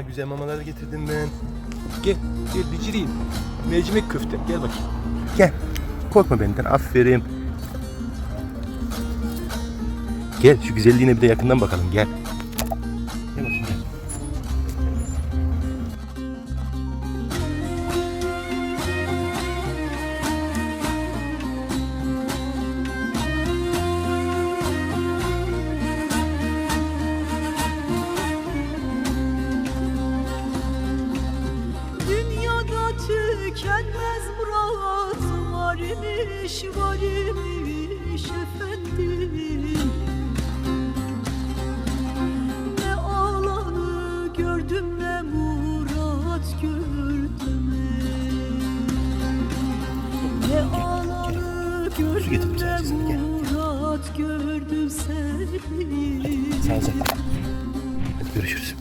Sana güzel mamalar getirdim ben. Gel, gel bitireyim. Mercimek köfte, gel bakayım. Gel. Korkma benden. Aferin. Gel şu güzelliğine bir de yakından bakalım. Gel tükenmez murat var imiş var imiş efendim Ne alanı gördüm ne murat gördüm Ne getirdim gördüm ne murat gördüm seni Sağlıcakla. Hadi görüşürüz.